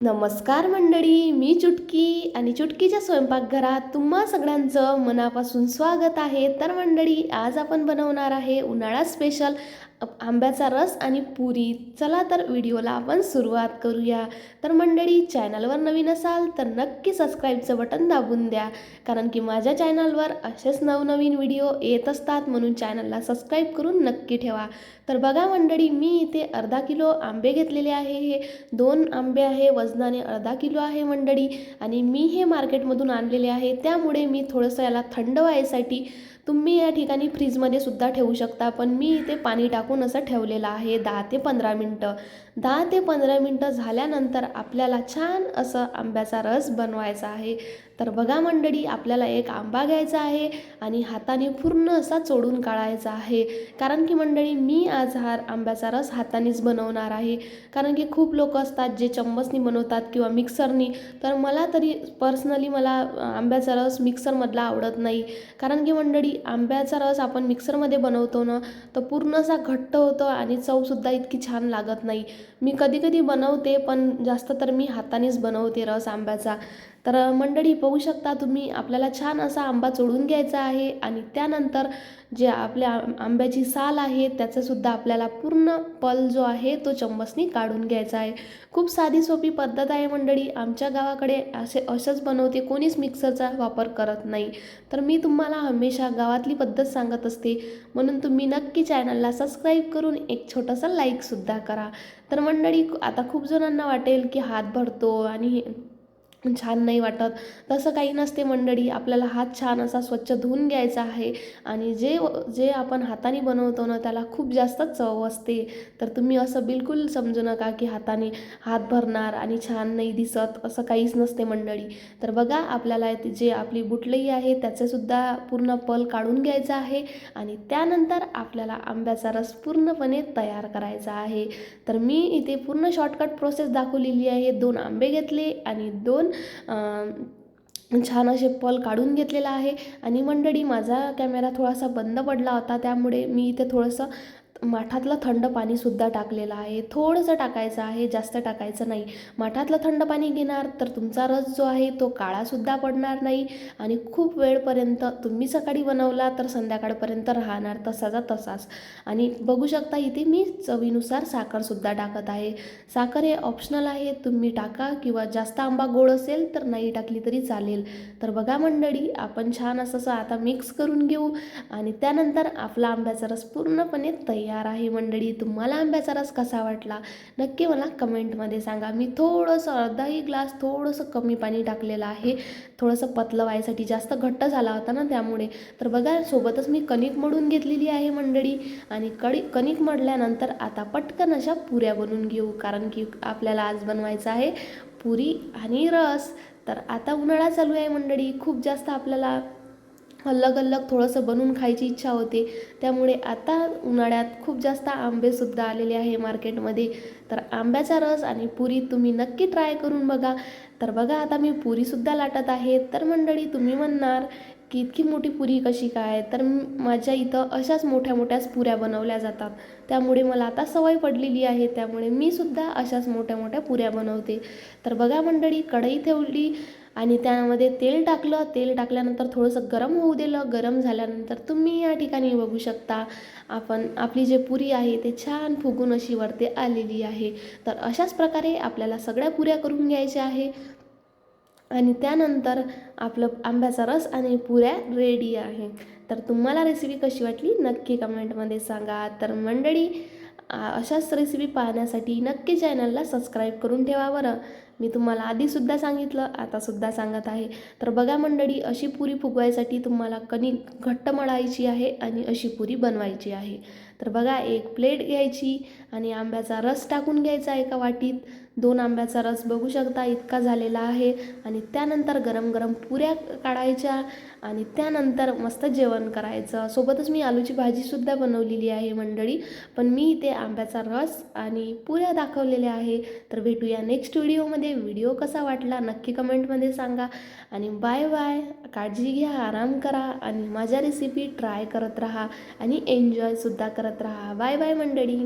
नमस्कार मंडळी मी चुटकी आणि चुटकीच्या स्वयंपाकघरात तुम्हा सगळ्यांचं मनापासून स्वागत आहे. तर मंडळी आज आपण बनवणार आहे उन्हाळा स्पेशल आंब्याचा रस आणि पुरी. चला तर व्हिडिओला आपण सुरुवात करूया. तर मंडळी चॅनलवर नवीन असाल तर नक्की सबस्क्राईबचं बटन दाबून द्या. कारण की माझ्या चॅनलवर असेच नवनवीन व्हिडिओ येत असतात म्हणून चॅनलला सबस्क्राईब करून नक्की ठेवा. तर बघा मंडळी मी इथे अर्धा किलो आंबे घेतलेले आहे. हे दोन आंबे आहे वजनाने अर्धा किलो आहे मंडळी. आणि मी हे मार्केटमधून आणलेले आहे. त्यामुळे मी थोडंसं याला थंड व्हायसाठी तुम्ही या ठिकाणी फ्रीजमध्ये सुद्धा ठेवू शकता. पण मी इथे पाणी टाकून असं ठेवलेलं आहे. दहा ते पंधरा मिनटं. दहा ते पंधरा मिनटं झाल्यानंतर आपल्याला छान असं आंब्याचा रस बनवायचा आहे. तर बघा मंडळी आपल्याला एक आंबा घ्यायचा आहे आणि हाताने पूर्ण असा चोडून काढायचा आहे. कारण की मंडळी मी आज हा आंब्याचा रस हातानेच बनवणार आहे. कारण की खूप लोक असतात जे चम्मचनी बनवतात किंवा मिक्सरनी. तर मला तरी पर्सनली मला आंब्याचा रस मिक्सरमधला आवडत नाही. कारण की मंडळी आंब्याचा रस आपण मिक्सरमध्ये बनवतो ना तर पूर्ण असा घट्ट होतो आणि चवसुद्धा इतकी छान लागत नाही. मी कधी कधी बनवते पण जास्त तर मी हातानेच बनवते रस आंब्याचा. तर मंडळी बघू शकता तुम्ही आपल्याला छान असा आंबा चोडून घ्यायचा आहे आणि त्यानंतर जे आपल्या आंब्याची साल आहे त्याचासुद्धा आपल्याला पूर्ण पल जो आहे तो चम्मचनी काढून घ्यायचा आहे. खूप साधी सोपी पद्धत आहे मंडळी. आमच्या गावाकडे असे असंच बनवते. कोणीच मिक्सरचा वापर करत नाही. तर मी तुम्हाला हमेशा गावातली पद्धत सांगत असते. म्हणून तुम्ही नक्की चॅनलला सबस्क्राईब करून एक छोटासा लाईकसुद्धा करा. तर मंडळी आता खूप जणांना वाटेल की हात भरतो आणि छान नाही वाटत. तसं काही नसते मंडळी आपल्याला हात छान असा स्वच्छ धुवून घ्यायचा आहे आणि जे जे आपण हाताने बनवतो ना त्याला खूप जास्त चव असते. तर तुम्ही असं बिलकुल समजू नका की हाताने हात भरणार आणि छान नाही दिसत असं काहीच नसते मंडळी. तर बघा आपल्याला जे आपली बुटलई आहे त्याचेसुद्धा पूर्ण पल काढून घ्यायचा आहे आणि त्यानंतर आपल्याला आंब्याचा रस पूर्णपणे तयार करायचा आहे. तर मी इथे पूर्ण शॉर्टकट प्रोसेस दाखवलेली आहे. दोन आंबे घेतले आणि दोन छान असे पल काढून घेतलेला आहे. आणि मंडळी माझा कॅमेरा थोडासा बंद पडला होता त्यामुळे मी इथे थोडंसं माठातलं थंड पाणीसुद्धा टाकलेलं आहे. थोडंसं टाकायचं आहे जास्त टाकायचं नाही. माठातलं थंड पाणी घेणार तर तुमचा रस जो आहे तो काळासुद्धा पडणार नाही आणि खूप वेळपर्यंत तुम्ही सकाळी बनवला तर संध्याकाळपर्यंत राहणार तसाचा तसाच. आणि बघू शकता इथे मी चवीनुसार साखरसुद्धा टाकत आहे. साखर हे ऑप्शनल आहे तुम्ही टाका किंवा जास्त आंबा गोड असेल तर नाही टाकली तरी चालेल. तर बघा मंडळी आपण छान असं आता मिक्स करून घेऊ आणि त्यानंतर आपला आंब्याचा रस पूर्णपणे तयार तयार आहे मंडळी. तुम्हाला आंब्याचा रस कसा वाटला? नक्की मला कमेंटमध्ये सांगा. मी थोडंसं अर्धाही ग्लास थोडंसं कमी पाणी टाकलेलं आहे. थोडंसं पतलं व्हायसाठी जास्त घट्ट झाला होता ना त्यामुळे. तर बघा सोबतच मी कणिक मडून घेतलेली आहे मंडळी. आणि कडी कणिक मडल्यानंतर आता पटकन अशा पुऱ्या बनवून घेऊ. कारण की आपल्याला आज बनवायचं आहे पुरी आणि रस. तर आता उन्हाळा चालू आहे मंडळी. खूप जास्त आपल्याला अलग अलग थोडंसं बनवून खायची इच्छा होते. त्यामुळे आता उन्हाळ्यात खूप जास्त आंबेसुद्धा आलेले आहे मार्केटमध्ये. तर आंब्याचा रस आणि पुरी तुम्ही नक्की ट्राय करून बघा. तर बघा आता मी पुरीसुद्धा लाटत आहे. तर मंडळी तुम्ही म्हणणार की इतकी मोठी पुरी कशी काय? तर माझ्या इथं अशाच मोठ्या मोठ्याच पुऱ्या बनवल्या जातात. त्यामुळे मला आता सवय पडलेली आहे. त्यामुळे मी सुद्धा अशाच मोठ्या मोठ्या पुऱ्या बनवते. तर बघा मंडळी कढई ठेवली आणि त्यामध्ये तेल टाकलं. तेल टाकल्यानंतर थोडंसं गरम होऊ दिलं. गरम झाल्यानंतर तुम्ही या ठिकाणी बघू शकता आपण आपली जे पुरी आहे ते छान फुगून अशी वरती आलेली आहे. तर अशाच प्रकारे आपल्याला सगळ्या पुऱ्या करून घ्यायच्या आहे. आणि त्यानंतर आपलं आंब्याचा रस आणि पुऱ्या रेडी आहे. तर तुम्हाला रेसिपी कशी वाटली नक्की कमेंटमध्ये सांगा. तर मंडळी अशाच रेसिपी पाहण्यासाठी नक्की चॅनलला सबस्क्राईब करून ठेवा बरं. मी तुम्हाला आधीसुद्धा सांगितलं आतासुद्धा सांगत आहे. तर बघा मंडळी अशी पुरी फुगवायसाठी तुम्हाला कणिक घट्ट मळायची आहे आणि अशी पुरी बनवायची आहे. तर बघा एक प्लेट घ्यायची आणि आंब्याचा रस टाकून घ्यायचा एका वाटीत. दोन आंब्याचा रस बघू शकता इतका झालेला आहे. आणि त्यानंतर गरम गरम पुऱ्या काढायच्या आणि त्यानंतर मस्त जेवण करायचं. सोबतच मी आलूची भाजीसुद्धा बनवलेली आहे मंडळी. पण मी इथे आंब्याचा रस आणि पुऱ्या दाखवलेल्या आहे. तर भेटूया नेक्स्ट व्हिडिओमध्ये व्हिडिओ कसा वाटला नक्की कमेंटमध्ये सांगा. आणि बाय बाय काळजी घ्या आराम करा आणि माझ्या रेसिपी ट्राय करत राहा आणि एन्जॉयसुद्धा करत राहा. बाय बाय मंडळी.